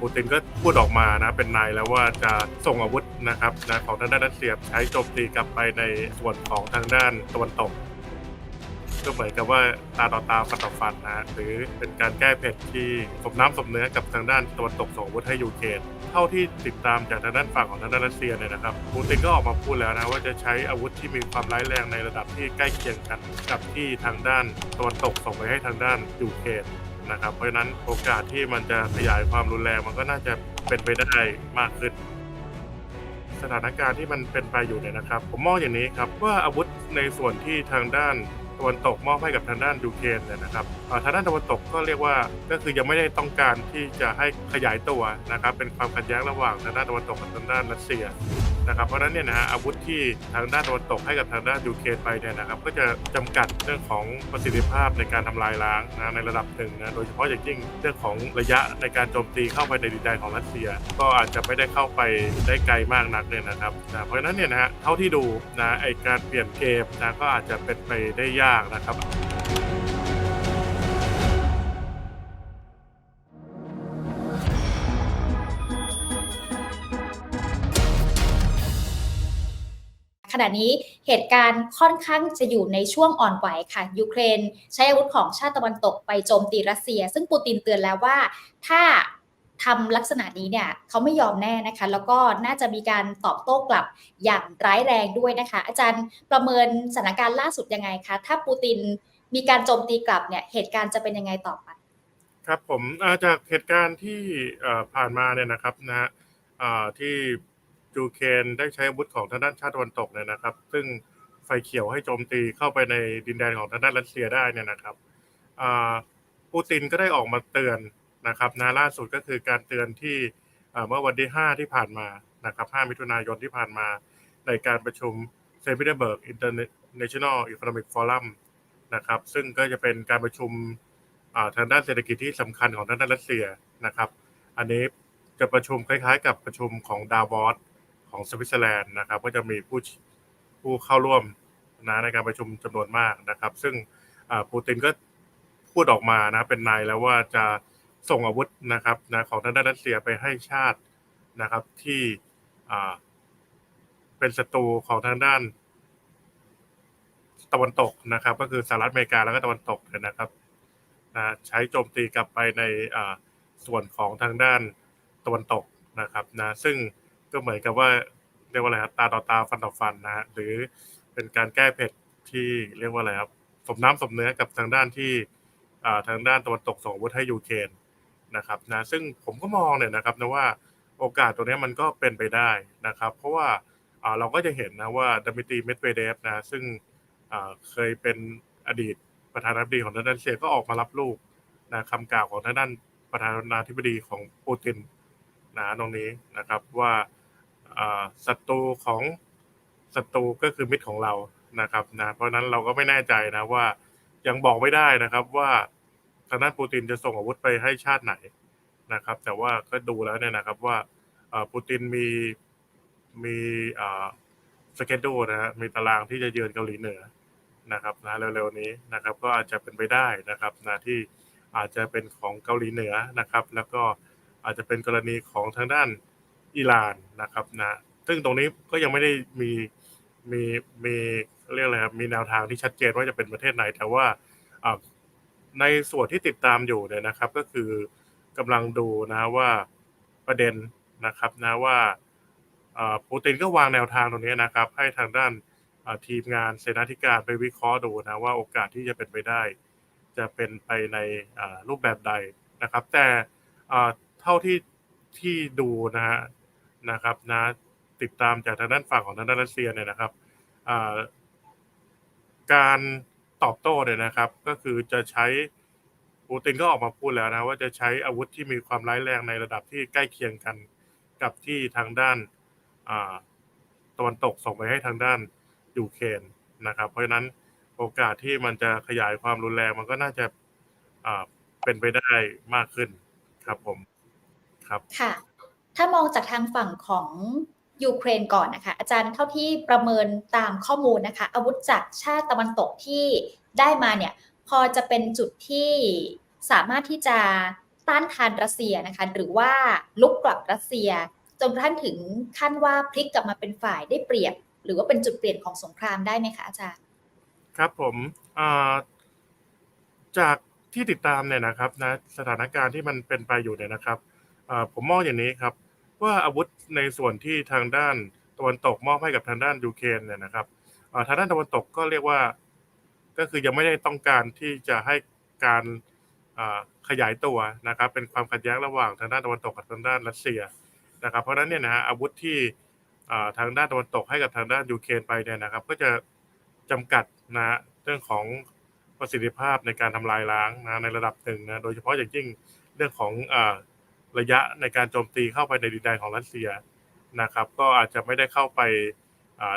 ปูตินก็พูดออกมานะเป็นนายแล้วว่าจะส่งอาวุธนะครับนะของทางด้านรัสเซียใช้โจมตีกลับไปในส่วนของทางด้านตะวันตกก็เหมือนกับว่าตาต่อตาฟันต่อฟันนะหรือเป็นการแก้เผ็ดที่สมน้ำสมเนื้อกับทางด้านตะวันตกส่งวุธให้ยูเครนเท่าที่ติดตามจากทางด้านฝั่งของทางด้านรัสเซียเนี่ยนะครับปูตินก็ออกมาพูดแล้วนะว่าจะใช้อาวุธที่มีความร้ายแรงในระดับที่ใกล้เคียงกันกับที่ทางด้านตะวันตกส่งไปให้ทางด้านยูเครน นะครับ เพราะฉะนั้นโอกาสที่มันจะขยายความรุนแรงมันก็น่าจะเป็นไปได้มากขึ้น สถานการณ์ที่มันเป็นไปอยู่เนี่ยนะครับ ผมมองอย่างนี้ครับว่าอาวุธในส่วนที่ทางด้านตะวันตกมอบให้กับทางด้านยูเครนเนี่ยนะครับทางด้านตะวันตกก็เรียกว่าก็คือยังไม่ได้ต้องการที่จะให้ขยายตัวนะครับ เป็นความขัดแย้งระหว่างทางด้านตะวันตกกับทางด้านรัสเซียนะครับเพราะฉะนั้นเนี่ยนะฮะอาวุธที่ทางด้านตะวันตกให้กับทางด้านยูเครนไปเนี่ยนะครับก็จะจำกัดเรื่องของประสิทธิภาพในการทำลายล้างนะในระดับหนึ่งนะโดยเฉพาะอย่างยิ่งเรื่องของระยะในการโจมตีเข้าไปในดินแดนของรัสเซีย ก็อาจจะไม่ได้เข้าไปได้ไกลมากนักเนี่ยนะครับนะเพราะฉะนั้นเนี่ยนะฮะเท่าที่ดูนะไอการเปลี่ยนเกมนะก็อาจจะเป็นไปได้ยากนะครับ ขณะนี้เหตุการณ์ค่อนข้างจะอยู่ในช่วงอ่อนไหวค่ะยูเครน ใช้อาวุธของชาติตะวันตกไปโจมตีรัสเซีย ซึ่งปูตินเตือนแล้วว่าถ้าทำลักษณะนี้เนี่ยเขาไม่ยอมแน่นะคะ แล้วก็น่าจะมีการตอบโต้กลับอย่างร้ายแรงด้วยนะคะ อาจารย์ประเมินสถานการณ์ล่าสุดยังไงคะ ถ้าปูตินมีการโจมตีกลับเนี่ยเหตุการณ์จะเป็นยังไงต่อไปครับผมจากเหตุการณ์ที่ผ่านมาเนี่ยนะครับนะฮะที่ ยูเครนได้ใช้อาวุธของทางด้านชาติตะวันตกเนี่ยนะครับ ซึ่งไฟเขียวให้โจมตีเข้าไปในดินแดนของทางด้านรัสเซียได้เนี่ยนะครับปูตินก็ได้ออกมาเตือนนะครับนะล่าสุดก็คือการเตือนที่เมื่อวันที่ 5 ที่ผ่านมานะครับ 5 มิถุนายนที่ผ่านมา ในการประชุมเซนต์ปีเตอร์เบิร์กอินเตอร์เนชั่นแนลอีโคโนมิกฟอรัมนะครับ ซึ่งก็จะเป็นการประชุมทางด้านเศรษฐกิจที่สำคัญของทางด้านรัสเซียนะครับ อันนี้จะประชุมคล้ายๆ กับประชุมของดาวอส ของสวิตเซอร์แลนด์นะครับ ก็จะมีผู้ผู้เข้าร่วมนะในการประชุมจำนวนมากนะครับ ซึ่งปูตินก็พูดออกมานะเป็นนายแล้วว่าจะส่งอาวุธนะครับนะของทางด้านรัสเซียไปให้ชาตินะครับที่เป็นศัตรูของทางด้านตะวันตกนะครับ ก็คือสหรัฐอเมริกาแล้วก็ตะวันตกนะครับนะใช้โจมตีกลับไปในส่วนของทางด้านตะวันตกนะครับนะซึ่ง ก็เหมือนกับว่าเรียกว่าอะไรครับตาต่อตาฟันต่อฟันนะฮะหรือเป็นการแก้เผ็ดที่เรียกว่าอะไรครับสมน้ำสมเนื้อกับทางด้านที่อ่าทางด้านตะวันตกส่งวุธให้ยูเครนนะครับนะซึ่งผมก็มองเนี่ยนะครับนะว่าโอกาสตรงนี้มันก็เป็นไปได้นะครับ เพราะว่าอ่าเราก็จะเห็นนะว่าดมิตรีเมดเวเดฟนะซึ่งอ่าเคยเป็นอดีตประธานาธิบดีของทางด้านเซียก็ออกมารับลูกนะคำกล่าวของทางด้านประธานาธิบดีของปูตินนะตรงนี้นะครับว่า ศัตรูของศัตรูก็คือมิตรของเรานะครับนะเพราะนั้นเราก็ไม่แน่ใจนะว่ายังบอกไม่ได้นะครับว่าทางด้านปูตินจะส่งอาวุธไปให้ชาติไหนนะครับ แต่ว่าก็ดูแล้วเนี่ยนะครับว่าปูตินมีมีสเกจดูนะฮะมีตารางที่จะเยือนเกาหลีเหนือนะครับนะเร็วๆนี้นะครับ ก็อาจจะเป็นไปได้นะครับนะที่อาจจะเป็นของเกาหลีเหนือนะครับ แล้วก็อาจจะเป็นกรณีของทางด้าน อิหร่านนะครับนะซึ่งตรงนี้ก็ยังไม่ได้มีมีมีเรียกอะไรครับมีแนวทางที่ชัดเจนว่าจะเป็นประเทศไหน แต่ว่าในส่วนที่ติดตามอยู่เนี่ยนะครับ ก็คือกำลังดูนะว่าประเด็นนะครับนะว่าปูตินก็วางแนวทางตรงนี้นะครับ ให้ทางด้านทีมงานเสนาธิการไปวิเคราะห์ดูนะว่าโอกาสที่จะเป็นไปได้ จะเป็นไปในรูปแบบใดนะครับ แต่เท่าที่ที่ดูนะฮะ นะครับนะติดตามจากทางด้านฝั่งของทางด้านรัสเซียเนี่ยนะครับการตอบโต้เนี่ยนะครับ ก็คือจะใช้ปูตินก็ออกมาพูดแล้วนะว่าจะใช้อาวุธที่มีความร้ายแรงในระดับที่ใกล้เคียงกันกับที่ทางด้านาตะวันตกส่งไปให้ทางด้านยูเครนนะครับ เพราะฉะนั้นโอกาสที่มันจะขยายความรุนแรงมันก็น่าจะเป็นไปได้มากขึ้นครับผมครับค่ะ ถ้ามองจากทางฝั่งของยูเครนก่อนนะคะ อาจารย์เท่าที่ประเมินตามข้อมูลนะคะ อาวุธจากชาติตะวันตกที่ได้มาเนี่ยพอจะเป็นจุดที่สามารถที่จะต้านทานรัสเซียนะคะ หรือว่าลุกกลับรัสเซีย จนกระทั่งถึงขั้นว่าพลิกกลับมาเป็นฝ่ายได้เปรียบ หรือว่าเป็นจุดเปลี่ยนของสงครามได้ไหมคะอาจารย์ ครับผมจากที่ติดตามเนี่ยนะครับนะสถานการณ์ที่มันเป็นไปอยู่เนี่ยนะครับ ผมมองอย่างนี้ครับ ว่าอาวุธในส่วนที่ทางด้านตะวันตกมอบให้กับทางด้านยูเครนเนี่ยนะครับทางด้านตะวันตกก็เรียกว่า ก็คือยังไม่ได้ต้องการที่จะให้การขยายตัวนะครับ เป็นความขัดแย้งระหว่างทางด้านตะวันตกกับทางด้านรัสเซียนะครับ เพราะฉะนั้นเนี่ยนะฮะอาวุธที่ทางด้านตะวันตกให้กับทางด้านยูเครนไปเนี่ยนะครับ ก็จะจำกัดนะเรื่องของประสิทธิภาพในการทำลายล้างนะในระดับหนึ่งนะโดยเฉพาะอย่างยิ่งเรื่องของ ระยะในการโจมตีเข้าไปในดินแดนของรัสเซียนะครับ ก็อาจจะไม่ได้เข้าไป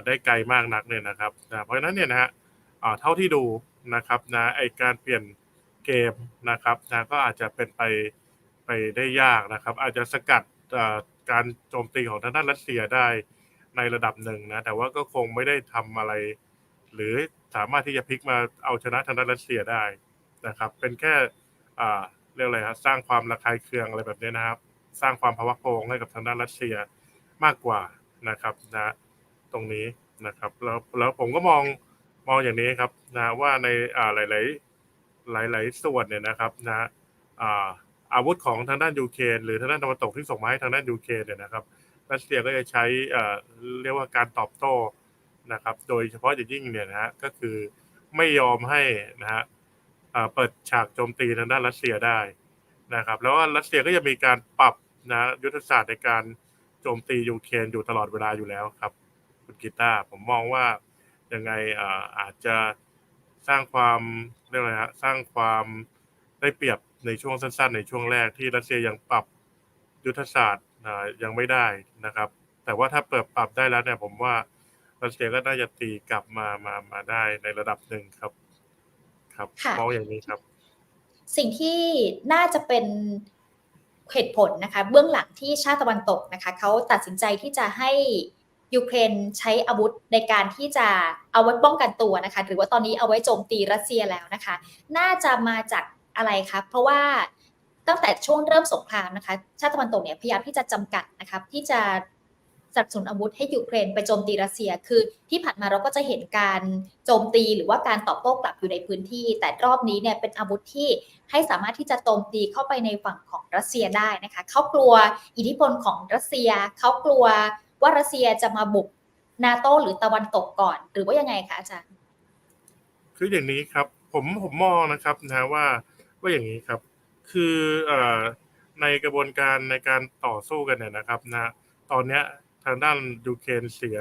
ได้ไกลมากนักเนี่ยนะครับนะเพราะฉะนั้นเนี่ยนะฮะเท่าที่ดูนะครับนะไอการเปลี่ยนเกมนะครับนะก็อาจจะเป็นไปไปได้ยากนะครับ อาจจะสกัดการโจมตีของทางด้านรัสเซียได้ในระดับหนึ่งนะแต่ว่าก็คงไม่ได้ทำอะไร หรือสามารถที่จะพลิกมาเอาชนะทางด้านรัสเซียได้นะครับ เป็นแค่ เรียกอะไรครับสร้างความระคายเคืองอะไรแบบนี้นะครับ สร้างความภาวะโพงให้กับทางด้านรัสเซียมากกว่านะครับนะตรงนี้นะครับแล้วแล้วผมก็มองมองอย่างนี้ครับนะว่าในอ่าหลายๆหลาย ๆ ส่วนเนี่ยนะครับนะอ่าอาวุธของทางด้านยูเครนหรือทางด้านตะวันตกที่ส่งมาให้ทางด้านยูเครนเนี่ยนะครับรัสเซียก็จะใช้อ่าเรียกว่าการตอบโต้นะครับ โดยเฉพาะอย่างยิ่งเนี่ยนะฮะก็คือไม่ยอมให้นะฮะ เปิดฉากโจมตีทางด้านรัสเซียได้นะครับ แล้วรัสเซียก็จะมีการปรับนะยุทธศาสตร์ในการโจมตียูเครนอยู่ตลอดเวลาอยู่แล้วครับ คุณกีตาร์ผมมองว่ายังไงอาจจะสร้างความเรียกอะไรฮะสร้างความได้เปรียบในช่วงสั้น ๆ ในช่วงแรกที่รัสเซียยังปรับยุทธศาสตร์ยังไม่ได้นะครับ แต่ว่าถ้าเปิดปรับได้แล้วเนี่ยผมว่ารัสเซียก็น่าจะตีกลับมามามาได้ในระดับหนึ่งครับ ครับค่ะมองอย่างนี้ครับ สิ่งที่น่าจะเป็นเหตุผลนะคะ เบื้องหลังที่ชาติตะวันตกนะคะเขาตัดสินใจที่จะให้ยูเครนใช้อาวุธในการที่จะเอาไว้ป้องกันตัวนะคะ หรือว่าตอนนี้เอาไว้โจมตีรัสเซียแล้วนะคะ น่าจะมาจากอะไรคะเพราะว่าตั้งแต่ช่วงเริ่มสงครามนะคะ ชาติตะวันตกเนี่ยพยายามที่จะจำกัดนะคะที่จะ สนับสนุนอาวุธให้ยูเครนไปโจมตีรัสเซีย คือที่ผ่านมาเราก็จะเห็นการโจมตีหรือว่าการตอบโต้กลับอยู่ในพื้นที่ แต่รอบนี้เนี่ยเป็นอาวุธที่ให้สามารถที่จะโจมตีเข้าไปในฝั่งของรัสเซียได้นะคะเขากลัวอิทธิพลของรัสเซียเขากลัวว่ารัสเซียจะมาบุกนาโตหรือตะวันตกก่อน หรือว่ายังไงคะอาจารย์คืออย่างนี้ครับผมผมมองนะครับนะว่าว่าอย่างนี้ครับ คืออในกระบวนการในการต่อสู้กันเนี่ยนะครับนะตอนเนี้ย ทางด้านยูเครนเสีย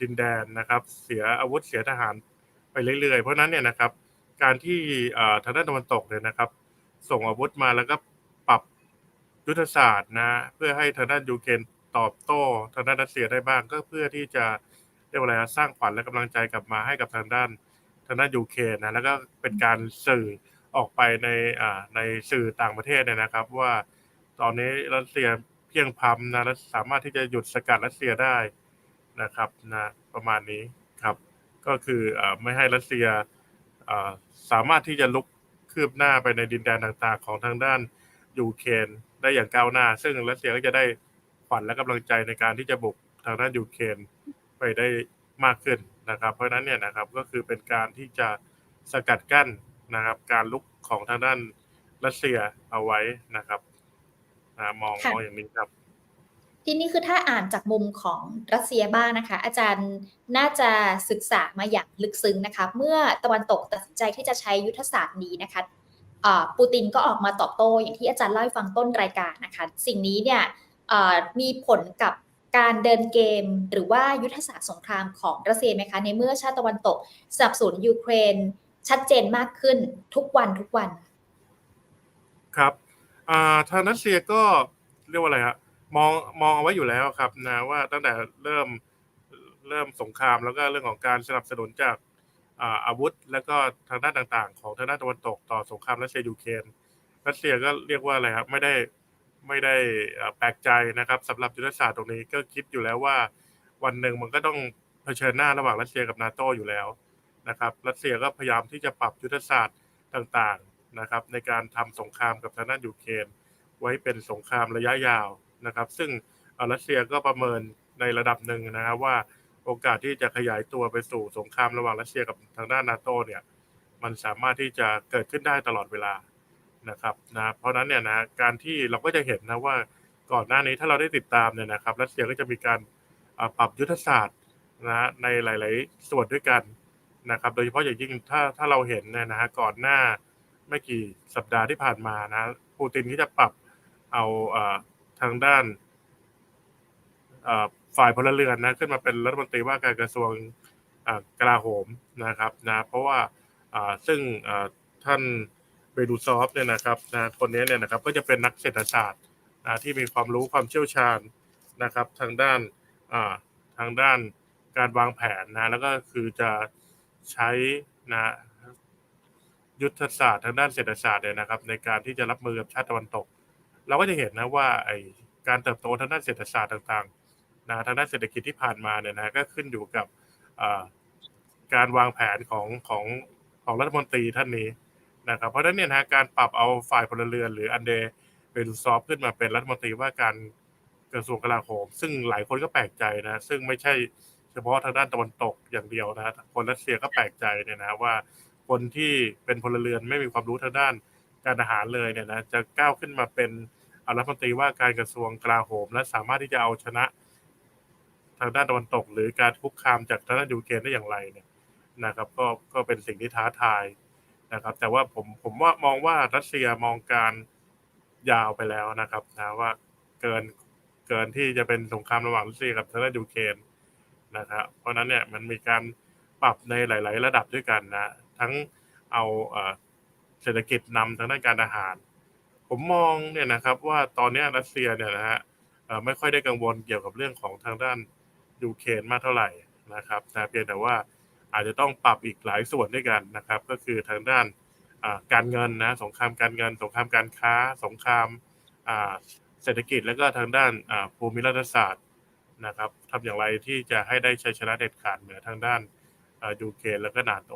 ดินแดนนะครับ เสียอาวุธเสียทหารไปเรื่อยๆ เพราะนั้นเนี่ยนะครับ การที่ทางด้านตะวันตกเนี่ยนะครับ ส่งอาวุธมาแล้วก็ปรับยุทธศาสตร์นะเพื่อให้ทางด้านยูเครนตอบโต้ทางด้านรัสเซียได้บ้าง ก็เพื่อที่จะเรียกว่าอะไรสร้างขวัญและกำลังใจกลับมาให้กับทางด้านทางด้านยูเครนนะแล้วก็เป็นการสื่อออกไปในในสื่อต่างประเทศเนี่ยนะครับ ว่าตอนนี้รัสเซีย เพียงพำนะและสามารถที่จะหยุดสกัดรัสเซียได้นะครับนะประมาณนี้ครับ ก็คือไม่ให้รัสเซียสามารถที่จะลุกคืบหน้าไปในดินแดนต่างๆ ของทางด้านยูเครนได้อย่างก้าวหน้า ซึ่งรัสเซียก็จะได้ขวัญและกำลังใจในการที่จะบุกทางด้านยูเครนไปได้มากขึ้นนะครับ เพราะฉะนั้นเนี่ยนะครับก็คือเป็นการที่จะสกัดกั้นนะครับ การลุกของทางด้านรัสเซียเอาไว้นะครับ มองค่ะมองอย่างนี้ครับทีนี้คือถ้าอ่านจากมุมของรัสเซียบ้างนะคะ อาจารย์น่าจะศึกษามาอย่างลึกซึ้งนะคะ เมื่อตะวันตกตัดสินใจที่จะใช้ยุทธศาสตร์นี้นะคะอ่าปูตินก็ออกมาตอบโต้อย่างที่อาจารย์เล่าให้ฟังต้นรายการนะคะ สิ่งนี้เนี่ยอ่ามีผลกับการเดินเกมหรือว่ายุทธศาสตร์สงครามของรัสเซียไหมคะในเมื่อชาติตะวันตกสนับสนุนยูเครนชัดเจนมากขึ้นทุกวันทุกวัน ครับ อ่าทางรัสเซียก็เรียกว่าอะไรฮะมองมองเอาไว้อยู่แล้วครับนะว่าตั้งแต่เริ่มเริ่มสงครามแล้วก็เรื่องของการสนับสนุนจากอาอาวุธ แล้วก็ทางด้านต่างๆ ของทางด้านตะวันตกต่อสงครามรัสเซียยูเครนรัสเซียก็เรียกว่าอะไรครับไม่ได้ไม่ได้แปลกใจนะครับสำหรับยุทธศาสตร์ตรงนี้ก็คิดอยู่แล้วว่า วันหนึ่งมันก็ต้องเผชิญหน้าระหว่างรัสเซียกับนาโตอยู่แล้วนะครับรัสเซียก็พยายามที่จะปรับยุทธศาสตร์ต่าง นะครับในการทำสงครามกับทางด้านยูเครนไว้เป็นสงครามระยะยาวนะครับ ซึ่งรัสเซียก็ประเมินในระดับหนึ่งนะครับว่าโอกาสที่จะขยายตัวไปสู่สงครามระหว่างรัสเซียกับทางด้านนาโตเนี่ยมันสามารถที่จะเกิดขึ้นได้ตลอดเวลานะครับนะเพราะนั้นเนี่ยนะการที่เราก็จะเห็นนะว่าก่อนหน้านี้ถ้าเราได้ติดตามเนี่ยนะครับรัสเซียก็จะมีการปรับยุทธศาสตร์นะในหลาย ๆ ส่วนด้วยกันนะครับ โดยเฉพาะอย่างยิ่งถ้าถ้าเราเห็นเนี่ยนะฮะก่อนหน้า ไม่กี่สัปดาห์ที่ผ่านมานะปูตินก็จะปรับเอาอทางด้านฝ่ายพลเรือนนะขึ้นมาเป็นรัฐมนตรีว่าการกระทรวงกลาโหมนะครับนะเพราะว่าซึ่งท่านเบดูซอฟเนี่ยนะครับนะคนนี้เนี่ยนะครับก็จะเป็นนักเศรษฐศาสตร์นะที่มีความรู้ความเชี่ยวชาญนะครับ ทางด้านทางด้านการวางแผนนะแล้วก็คือจะใช้นะ ยุทธศาสตร์ทางด้านเศรษฐศาสตร์เนี่ยนะครับ ในการที่จะรับมือกับชาติตะวันตก เราก็จะเห็นนะว่าไอการเติบโตทางด้านเศรษฐศาสตร์ต่างๆนะทางด้านเศรษฐกิจที่ผ่านมาเนี่ยนะก็ขึ้นอยู่กับการวางแผนของของของรัฐมนตรีท่านนี้นะครับเพราะฉะนั้นเนี่ยนะการปรับเอาฝ่ายพลเรือนหรืออันเดเบรูซอฟขึ้นมาเป็นรัฐมนตรีว่าการกระทรวงกลาโหม ซึ่งหลายคนก็แปลกใจนะซึ่งไม่ใช่เฉพาะทางด้านตะวันตกอย่างเดียวนะคนรัสเซียก็แปลกใจเนี่ยนะว่า คนที่เป็นพลเรือนไม่มีความรู้ทางด้านการทหารเลยเนี่ยนะจะก้าวขึ้นมาเป็นรัฐมนตรีว่าการกระทรวงกลาโหม และสามารถที่จะเอาชนะทางด้านตะวันตก หรือการคุกคามจากทางด้านยูเครนได้อย่างไรเนี่ยนะครับ ก็ก็เป็นสิ่งที่ท้าทายนะครับ แต่ว่าผมผมว่ามองว่ารัสเซียมองการยาวไปแล้วนะครับนะว่าเกินเกินที่จะเป็นสงครามระหว่างรัสเซียกับทางด้านยูเครนนะครับเพราะฉะนั้นเนี่ยมันมีการปรับในหลาย ๆ ระดับด้วยกันนะ ทั้งเอาเศรษฐกิจนำทางด้านการอาหาร ผมมองเนี่ยนะครับว่าตอนนี้รัสเซียเนี่ยนะฮะไม่ค่อยได้กังวลเกี่ยวกับเรื่องของทางด้านยูเครนมากเท่าไหร่นะครับนะเพียงแต่ว่าอาจจะต้องปรับอีกหลายส่วนด้วยกันนะครับ ก็คือทางด้านการเงินนะสงครามการเงิน สงครามการค้า สงครามเศรษฐกิจแล้วก็ทางด้านภูมิรัฐศาสตร์นะครับทำอย่างไรที่จะให้ได้ชัยชนะเด็ดขาดเหนือทางด้านยูเครนแล้วก็นาโต